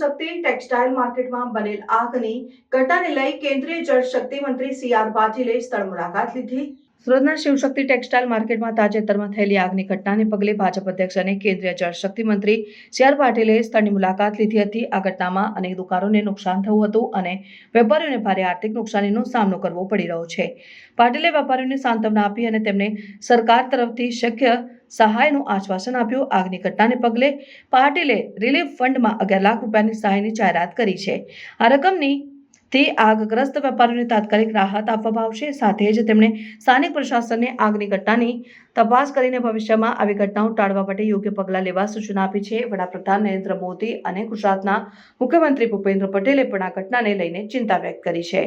Shivshakti textile માર્કેટમાં બનેલ આગની ઘટનાને લઈ કેન્દ્રીય જળ શક્તિ મંત્રી સી આર પાટીલે સ્થળ મુલાકાત લીધી. સુરતના શિવશક્તિ ટેક્સટાઇલ માર્કેટમાં તાજેતરમાં થયેલી આગની ઘટનાને પગલે ભાજપ અધ્યક્ષ અને કેન્દ્રીય જળ શક્તિ મંત્રી સી આર પાટીલે સ્થળની મુલાકાત લીધી હતી. આ ઘટનામાં અનેક દુકાનોને નુકસાન થયું હતું અને વેપારીઓને ભારે આર્થિક નુકસાનીનો સામનો કરવો પડી રહ્યો છે. પાટીલે વેપારીઓને સાંત્વના આપી અને તેમને સરકાર તરફથી શક્ય સહાયનું આશ્વાસન આપ્યું. આગની ઘટનાને પગલે પાટીલે રિલીફ ફંડમાં અગિયાર લાખ રૂપિયાની સહાયની જાહેરાત કરી છે. આ રકમની તે આગગ્રસ્ત વેપારીઓને તાત્કાલિક રાહત આપવામાં આવશે. સાથે જ તેમણે સ્થાનિક પ્રશાસનને આગની ઘટનાની તપાસ કરીને ભવિષ્યમાં આવી ઘટનાઓ ટાળવા માટે યોગ્ય પગલાં લેવા સૂચના આપી છે. વડાપ્રધાન નરેન્દ્ર મોદી અને ગુજરાતના મુખ્યમંત્રી ભૂપેન્દ્ર પટેલે પણ આ ઘટનાને લઈને ચિંતા વ્યક્ત કરી છે.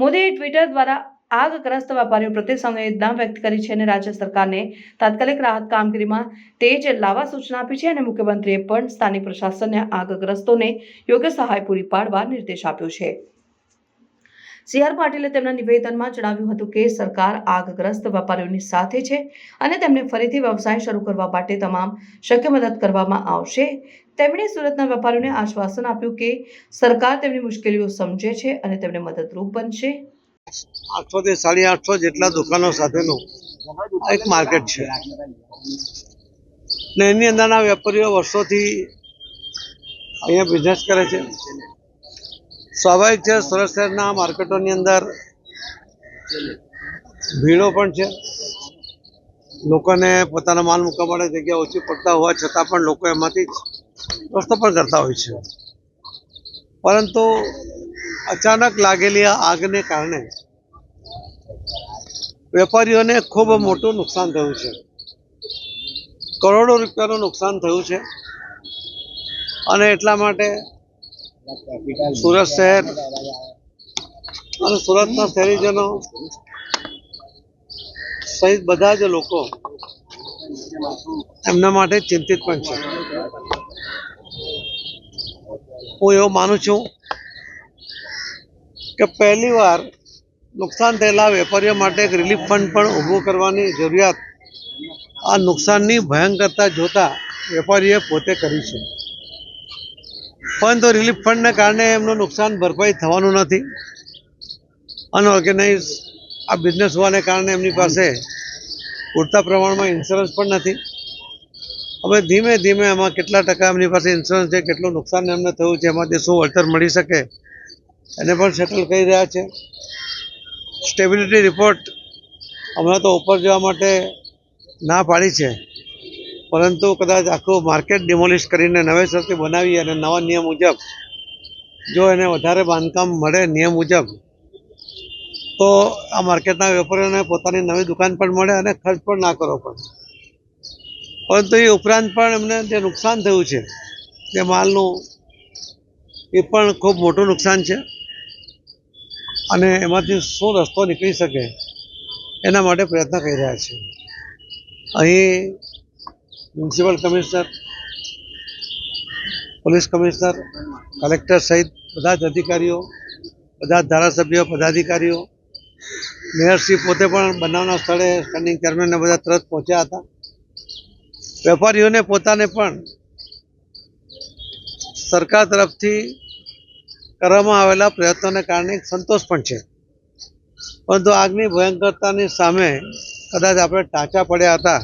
મોદીએ ટ્વિટર દ્વારા આગગ્રસ્ત વેપારીઓ પ્રત્યે સંવેદના વ્યક્ત કરી છે અને રાજ્ય સરકારને તાત્કાલિક રાહત કામગીરીમાં તેજ લાવવા સૂચના આપી છે અને મુખ્યમંત્રીએ પણ સ્થાનિક પ્રશાસનને આગગ્રસ્તોને યોગ્ય સહાય પૂરી પાડવા નિર્દેશ આપ્યો છે. સી આર પાટીલે તેમના નિવેદનમાં જણાવ્યું હતું કે સરકાર આગગ્રસ્ત વેપારીઓની સાથે છે અને તેમને ફરીથી વ્યવસાય શરૂ કરવા માટે તમામ શક્ય મદદ કરવામાં આવશે. તેમણે સુરતના વેપારીઓને આશ્વાસન આપ્યું કે સરકાર તેમની મુશ્કેલીઓ સમજે છે અને તેમને મદદરૂપ બનશે. આઠસો થી સાડી આઠસો જેટલા દુકાનો સાથેનું આ એક માર્કેટ છે. ને એની અંદરના વેપારીઓ વર્ષોથી અહીંયા બિઝનેસ કરે છે. સ્વાભાવિક છે સુરત શહેરના માર્કેટોની અંદર ભીડો પણ છે. લોકોને પોતાના માલ મૂકવા માટે જગ્યા ઓછી પડતા હોવા છતાં પણ લોકો એમાંથી રસ્તો પણ કરતા હોય છે. પરંતુ અચાનક લાગેલી આગને કારણે વેપારીઓને ખૂબ મોટું નુકસાન થયું છે. કરોડો રૂપિયાનું નુકસાન થયું છે. અને એટલા માટે સુરત શહેર અને સુરતના શહેરીજનો સહિત બધા જ લોકો એમના માટે ચિંતિત પણ છે. હું એવું માનું છું કે પહેલી વાર નુકસાન થયેલા વેપારીઓ માટે એક રિલીફ ફંડ પણ ઊભું કરવાની જરૂરિયાત આ નુકસાનની ભયંકરતા જોતા વેપારીએ પોતે કરી છે. પરંતુ રિલીફ ફંડને કારણે એમનું નુકસાન ભરપાઈ થવાનું નથી. અનઓર્ગેનાઇઝ આ બિઝનેસ હોવાને કારણે એમની પાસે પૂરતા પ્રમાણમાં ઇન્સ્યોરન્સ પણ નથી. હવે ધીમે ધીમે એમાં કેટલા ટકા એમની પાસે ઇન્સ્યોરન્સ છે, કેટલું નુકસાન એમને થયું છે, એમાંથી શું વળતર મળી શકે, એને પણ સેટલ કરી રહ્યા છે. સ્ટેબિલિટી રિપોર્ટ હમણાં તો ઉપર જવા માટે ના પાડી છે. પરંતુ કદાચ આખું માર્કેટ ડિમોલિશ કરીને નવેસરથી બનાવી અને નવા નિયમ મુજબ જો એને વધારે બાંધકામ મળે નિયમ મુજબ, તો આ માર્કેટના વેપારીઓને પોતાની નવી દુકાન પણ મળે અને ખર્ચ પણ ના કરવો પડે પરંતુ એ ઉપરાંત પણ એમને જે નુકસાન થયું છે તે માલનું, એ પણ ખૂબ મોટું નુકસાન છે. અને એમાંથી શું રસ્તો નીકળી શકે, એના માટે પ્રયત્ન કરી રહ્યા છે. અહીં municipal commissioner, police commissioner, collector સહિત બધા જ અધિકારીઓ, બધા જ ધારાસભ્યો, પદાધિકારીઓ મેયરશ્રી પોતે પણ બનાવના સ્થળે સ્ટેન્ડિંગ ચેરમેનને બધા તરત પહોંચ્યા હતા. વેપારીઓને પોતાને પણ સરકાર તરફથી કરવામાં આવેલા પ્રયત્નોને કારણે સંતોષ પણ છે. પરંતુ આગની ભયંકરતાની સામે કદાચ આપણે ટાંચા પડ્યા હતા,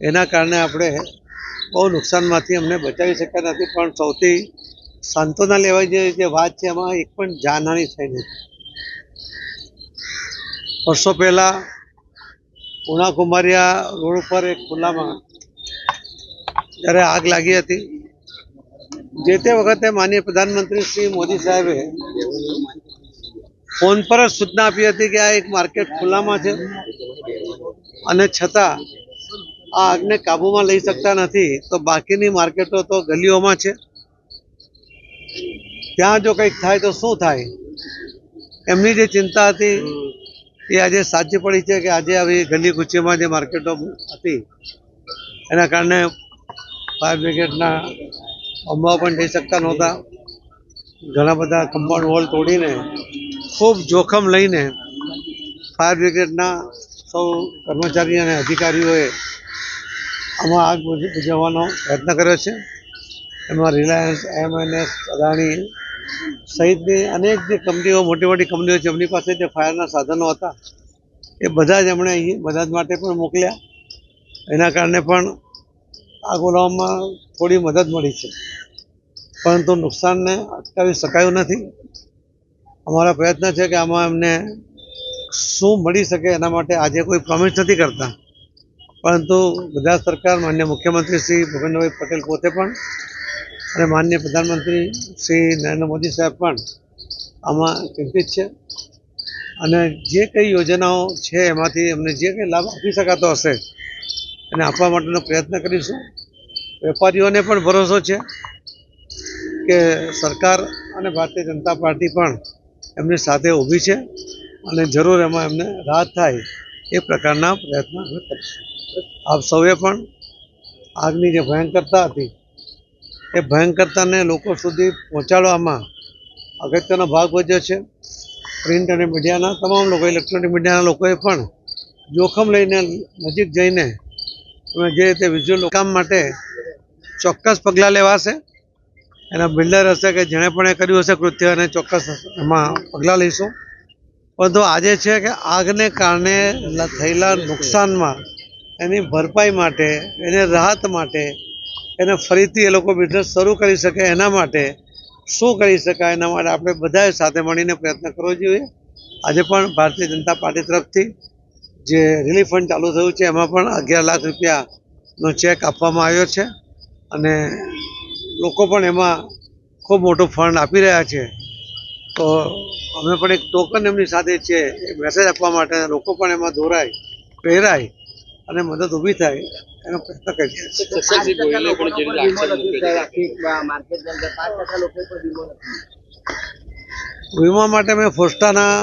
એના કારણે આપણે બહુ નુકસાનમાંથી અમને બચાવી શક્યા નથી, પણ સૌથી સાંત્વના લેવાય જેવી જે વાત છે, એમાં એક પણ જાનહાની થઈ નથી. વર્ષો પહેલાં ઉણા કુમારિયા રોડ ઉપર એક ખુલ્લામાં જ્યારે આગ લાગી હતી જે તે વખતે માનીય પ્રધાનમંત્રી શ્રી મોદી સાહેબે ફોન પર જ સૂચના આપી હતી કે આ એક માર્કેટ ખુલ્લામાં છે. અને છતાં આ આગને કાબૂમાં લઈ શકતા નથી, તો બાકીની માર્કેટો તો ગલીઓમાં છે. ત્યાં જો કંઈક થાય તો શું થાય? એમની જે ચિંતા હતી, એ આજે સાચી પડી છે કે આજે આવી ગલી કુચીમાં જે માર્કેટો હતી, એના કારણે ફાયર બ્રિગેડના અંબાઓ પણ થઈ શકતા નહોતા. ઘણા બધા કમ્પાઉન્ડ વોલ તોડીને, ખૂબ જોખમ લઈને ફાયર બ્રિગેડના સૌ કર્મચારી અને અધિકારીઓએ આમાં આગ બુજાવવાનો પ્રયત્ન કર્યો છે. એમાં રિલાયન્સ એમએનએસ અદાણી સહિતની અનેક જે કંપનીઓ, મોટી મોટી કંપનીઓ છે, એમની પાસે જે ફાયરના સાધનો હતા, એ બધા જ એમણે અહીં બધા માટે પણ મોકલ્યા. એના કારણે પણ આગ ઓલાવવામાં થોડી મદદ મળી છે. પરંતુ નુકસાનને અટકાવી શકાયું નથી. અમારા પ્રયત્ન છે કે આમાં એમને શું મળી શકે એના માટે આજે કોઈ પ્રોમિસ નથી કરતા. પરંતુ ગુજરાત સરકાર, માન્ય મુખ્યમંત્રી શ્રી ભૂપેન્દ્રભાઈ પટેલ પોતે પણ અને માન્ય પ્રધાનમંત્રી શ્રી નરેન્દ્ર મોદી સાહેબ પણ આમાં ચિંતિત છે. અને જે કઈ યોજનાઓ છે એમાંથી એમને જે કંઈ લાભ આપી શકાતો હશે એને આપવા માટેનો પ્રયત્ન કરીશું. વેપારીઓને પણ ભરોસો છે. કે સરકાર અને ભારતીય જનતા પાર્ટી પણ એમની સાથે ઊભી છે અને જરૂર એમાં એમને રાહત થાય એ પ્રકારના પ્રયત્નો અમે કરીશું. આપ સૌએ પણ આગની જે ભયંકરતા હતી, એ ભયંકરતાને લોકો સુધી પહોંચાડવામાં અગત્યનો ભાગ ભજ્યો છે. પ્રિન્ટ અને મીડિયાના તમામ લોકો, ઇલેક્ટ્રોનિક મીડિયાના લોકોએ પણ જોખમ લઈને નજીક જઈને અમે જે રીતે વિઝ્યુઅલ કામ માટે ચોક્કસ પગલાં લેવાશે એના બિલ્ડર હશે કે જેણે પણ એ કર્યું હશે કૃત્ય અને ચોક્કસ એમાં પગલાં લઈશું. પરંતુ આજે છે કે આગને કારણે થયેલા નુકસાનમાં એની ભરપાઈ માટે, એને રાહત માટે, એને ફરીથી એ લોકો બિઝનેસ શરૂ કરી શકે એના માટે શું કરી શકાય એના માટે આપણે બધાએ સાથે મળીને પ્રયત્ન કરવો જોઈએ. આજે પણ ભારતીય જનતા પાર્ટી તરફથી જે રિલીફ ફંડ ચાલુ થયું છે, એમાં પણ અગિયાર લાખ રૂપિયાનો ચેક આપવામાં આવ્યો છે. અને લોકો પણ એમાં ખૂબ મોટો ફંડ આપી રહ્યા છે. તો અમે પણ એક ટોકન એમની સાથે છે એ મેસેજ આપવા માટે લોકો પણ એમાં દોરાય પ્રેરાય અને મદદ ઊભી થાય એનો પ્રયત્ન કરીએ છે વીમા માટે મેં ફોસ્ટાના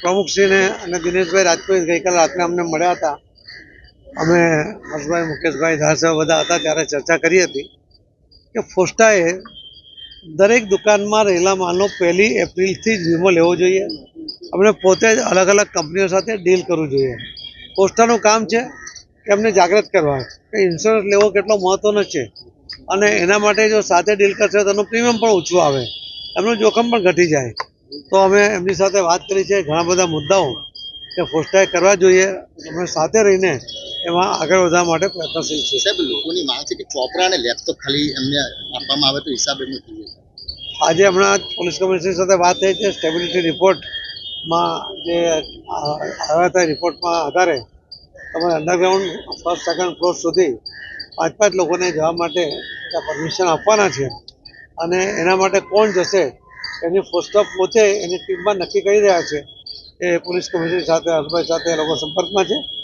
પ્રમુખશ્રીને અને દિનેશભાઈ રાજપૂત ગઈકાલે રાત્રે અમને મળ્યા હતા. અમે હર્ષભાઈ મુકેશભાઈ ધારાસભ્ય બધા હતા ત્યારે ચર્ચા કરી હતી. કે ફોસ્ટાએ દરેક દુકાનમાં રહેલા માલનો પહેલી એપ્રિલથી જ વીમો લેવો જોઈએ. અમને પોતે જ અલગ અલગ કંપનીઓ સાથે ડીલ કરવું જોઈએ. પોસ્ટાનું કામ છે કે એમને જાગૃત કરવા. કે ઇન્સ્યોરન્સ લેવો કેટલો મહત્ત્વનો છે અને એના માટે જો સાથે ડીલ કરશે તો એનું પ્રીમિયમ પણ ઓછું આવે. એમનું જોખમ પણ ઘટી જાય. તો અમે એમની સાથે વાત કરી છે ઘણા બધા મુદ્દાઓ કે ફોસ્ટાએ કરવા જોઈએ. અમે સાથે રહીને એમાં આગળ વધવા માટે પ્રયત્નશીલ છે. સાહેબ લોકોની માંગ છે કે ચોપડા અને લેપટોપ ખાલી એમને આપવામાં આવે તો હિસાબ એમનો થઈ આજે હમણાં પોલીસ કમિશનર સાથે વાત થઈ છે સ્ટેબિલિટી રિપોર્ટમાં જે આવ્યા હતા રિપોર્ટમાં આધારે તમારે અંડરગ્રાઉન્ડ ફર્સ્ટ સેકન્ડ ફ્લોર સુધી પાંચ પાંચ લોકોને જવા માટે પરમિશન આપવાના છે અને એના માટે કોણ જશે એની ફોસ્ટઅપ પોતે એની ટીમમાં નક્કી કરી રહ્યા છે. એ પોલીસ કમિશનર સાથે હર્ષભાઈ સાથે એ લોકો સંપર્કમાં છે.